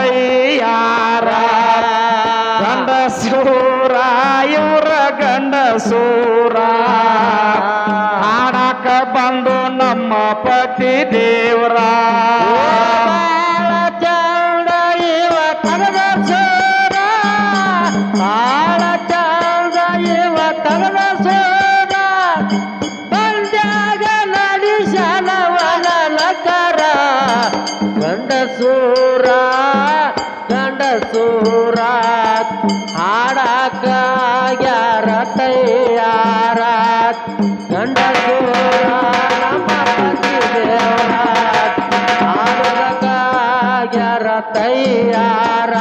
ಕೈಯಾರ. ಗಂಡಸೂರ ಇವರ ಗಂಡಸೂರ. ಆಡಕ ಬಂದು ನಮ್ಮ ಪತಿ ದೇವರ. ಯಾರ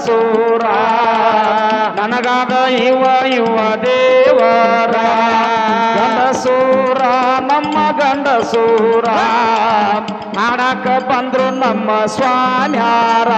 ಗಂಡಸೂರ ನನಗಾದ ಇವ ಇವ ದೇವರ. ಗಂಡಸೂರ ನಮ್ಮ ಗಂಡಸೂರ. ಮಾಡಕ ಬಂದ್ರು ನಮ್ಮ ಸ್ವಾಮ್ಯಾರ.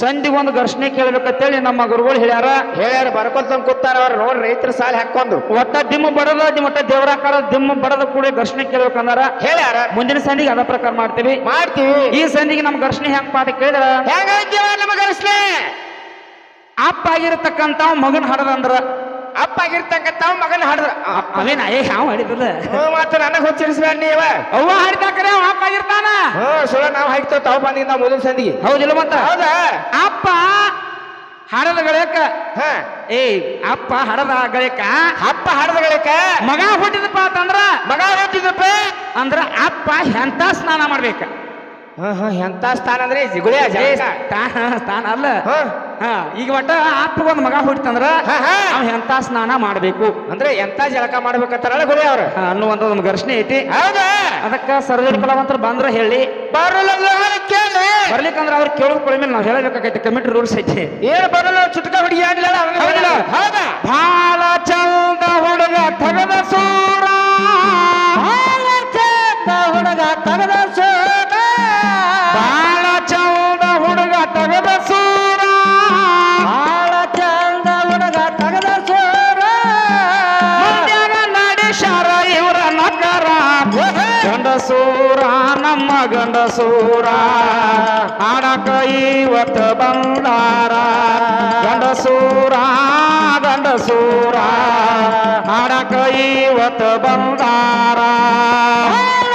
ಸಂಧಿ ಒಂದು ಘರ್ಷಣೆ ಕೇಳ್ಬೇಕಂತೇಳಿ ನಮ್ಮ ಗುರುಗಳು ಹೇಳ್ಯಾರ. ಹೇಳ್ಯಾರ ಬರ್ಕೊತ ಕೂತಾರ ಅವ್ರು. ನೋಡ್ರಿ ರೈತರ ಸಾಲ ಹಾಕೊಂಡು ಒಟ್ಟ ದಿಮ್ಮ ಬಡದ ಒಟ್ಟ ದೇವರಾಕಾರ ದಿಮ್ಮ ಬಡದ ಕೂಡ ಘರ್ಷಣೆ ಕೇಳ್ಬೇಕಂದಾರ. ಹೇಳ್ಯಾರ. ಮುಂದಿನ ಸಂಧಿಗೆ ಅದ ಪ್ರಕಾರ ಮಾಡ್ತೀವಿ. ಮಾಡ್ತೀವಿ. ಈ ಸಂಧಿಗೆ ನಮ್ಮ ಘರ್ಷಣೆ ಹೆಂಗ್ ಪಾಠ ಕೇಳಿದ್ರ ಹೆಂಗೈತಿವ ನಮ್ಮ ಘರ್ಷಣೆ? ಅಪ್ಪ ಆಗಿರತಕ್ಕಂತ ಮಗನ ಹಡದಂದ್ರ. ಅಪ್ಪ ಆಗಿರ್ತಕ್ಕಂತ ಮಗನ ಹಾಡಿದ್ರ. ಅವೇನ ಏ ಯಾವ ಹಿಡಿದಿಲ್ಲ ಮಾತು ನನಗೆ ಹುಚ್ಚರಿಸ್ಬೇಡ ನೀವ. ಅವ್ವ ಹಾಡಿದಾಕ್ರೆ ಅವ ಅಪ್ಪ ಆಗಿರ್ತಾನ? ಹ್ಮ್ ಸುಳ್ಳ ನಾವ್ ಹಾಕ್ತೇವ್ ತಾವು ಬಂದಿದ್ದ ನಾವು ಮೊದಲ ಸಂದಿಗೆ. ಹೌದಿಲ್ಲ ಮತ್ತ? ಹೌದಾ? ಅಪ್ಪ ಹಾಡದ ಗಳಕ ಹಾ. ಏ ಅಪ್ಪ ಹಡದ ಗಳಕ ಅಪ್ಪ ಹಾಡದಗಳಕ ಮಗ ಹುಟ್ಟಿದಪ್ಪ ಅಂತಂದ್ರ? ಮಗ ಹುಟ್ಟಿದಪ್ಪ ಅಂದ್ರ ಅಪ್ಪ ಎಂತ ಸ್ನಾನ ಮಾಡ್ಬೇಕ? ಹಾ ಹಾ ಎಂತ ಸ್ಥಾನ ಅಂದ್ರೆ ಜಿಗುಳಿ ಸ್ಥಾನ ಅಲ್ಲ. ಈಗ ಒಟ್ಟ ಅಪ್ಪ ಒಂದು ಮಗ ಹುಟ್ಟಿತಂದ್ರ. ಅವ ಎಂತ ಸ್ನಾನ ಮಾಡ್ಬೇಕು? ಅಂದ್ರೆ ಎಂತ ಜಳಕ ಮಾಡ್ಬೇಕಂತಾರಲ್ಲ ಗುರಿ ಅವ್ರ. ಅನ್ನುವಂತ ಒಂದು ಘರ್ಷಣೆ ಐತಿ. ಹೌದಾ? ಅದಕ್ಕ ಸರ್ಜರಿ ಕಲಾವಂತರ ಬಂದ್ರ ಹೇಳಿ. ಬರ್ಲಿಕ್ಕಂದ್ರ ಅವ್ರು ಕೇಳೋದ್ ಕೊಡ ಮೇಲೆ ನಾವು ಹೇಳಬೇಕಾಗೈತಿ ಕಮಿಟಿ ರೂಲ್ಸ್ ಐತಿ. ಏನ್ ಬರಲ್ಲ ಚುಟ್ಕ ಹುಡುಗಿ ಆಗ್ಲಿಲ್ಲ ಭಾಳ ಚಂದ ಹುಡುಗ ತಗದ ಸೂರ. ಗಂಡಸೂರ ಹಾಡಕ ಇವತ್ತ ಬಂದಾರ ಗಂಡಸೂರ ಗಂಡಸೂರ. ಹಾಡಕ ಇವತ್ತ ಬಂದಾರ ಬಾಳ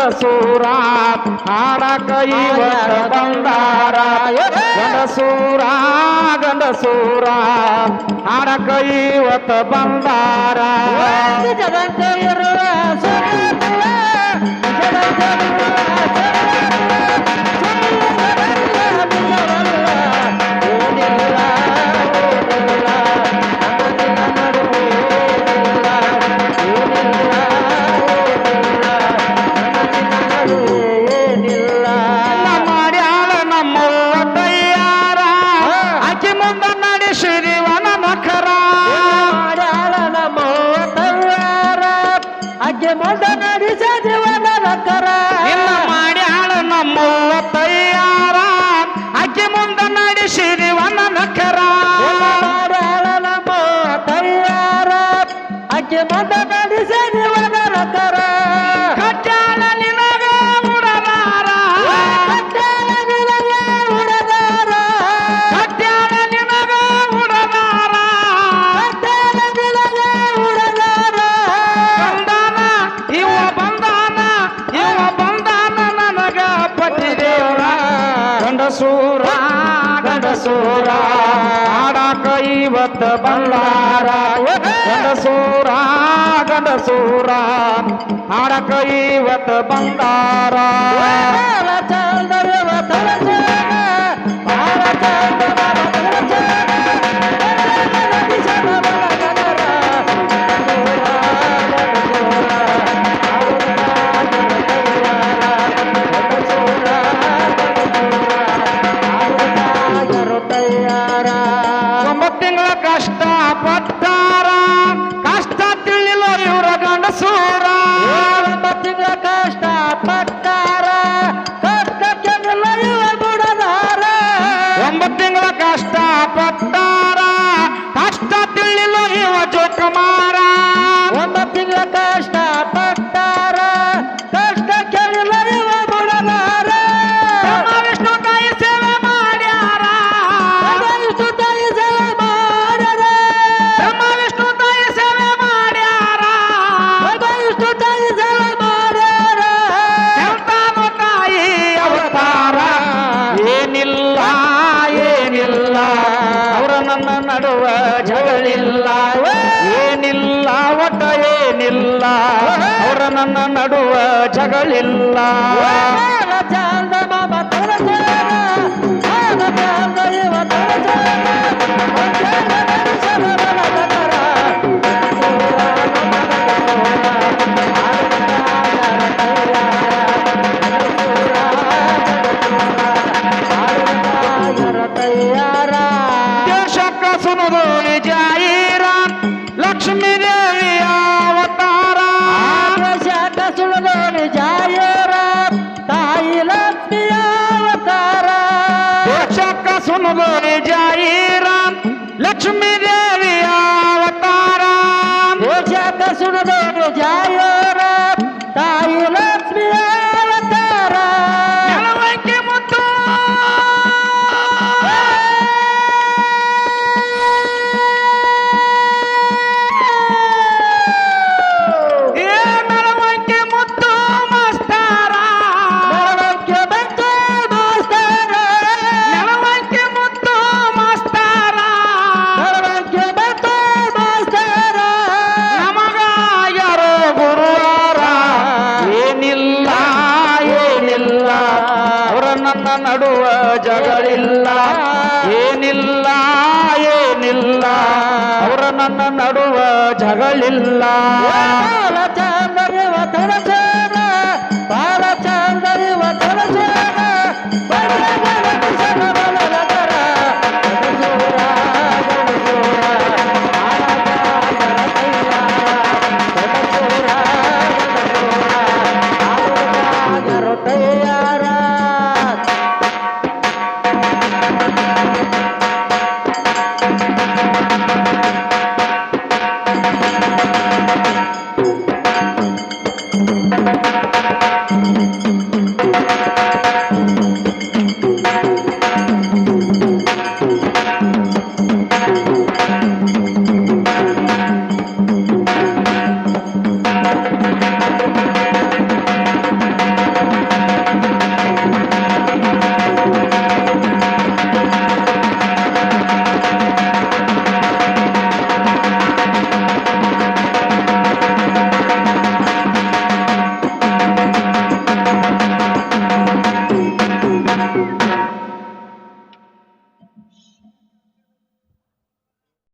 ಗಂಡಸೂರ ಹಾಡ ಕೈ ಇವತ್ತ ಬಂದಾರ ಗಂಡ ಗಂಡಸೂರ ಗಂಡ ಸೂರ ಆಡಕ ಇವತ್ತ ಬಂದಾರ மொண்டை நடிச்சது ಸೂರ. ಆಡಾಕ ಇವತ್ತ ಬಂದಾರ ಗಂಡ ಸೂರ ಗಂಡ ಸೂರ ಆಡಾಕ ಇವತ್ತ ಬಂದಾರ ಚಂದ್ರ ಚಂದ್ರ ಗಳಿಲ್ಲ ಅವರ ನನ್ನ ನಡುವ ಜಗಳಿಲ್ಲ लक्ष्मी देवी अवतारा सुन देव जायो। ನನ್ನ ನಡುವ ಜಗಳಿಲ್ಲ. ಏನಿಲ್ಲ ಏನಿಲ್ಲ. ಅವರ ನನ್ನ ನಡುವ ಜಗಳಿಲ್ಲ.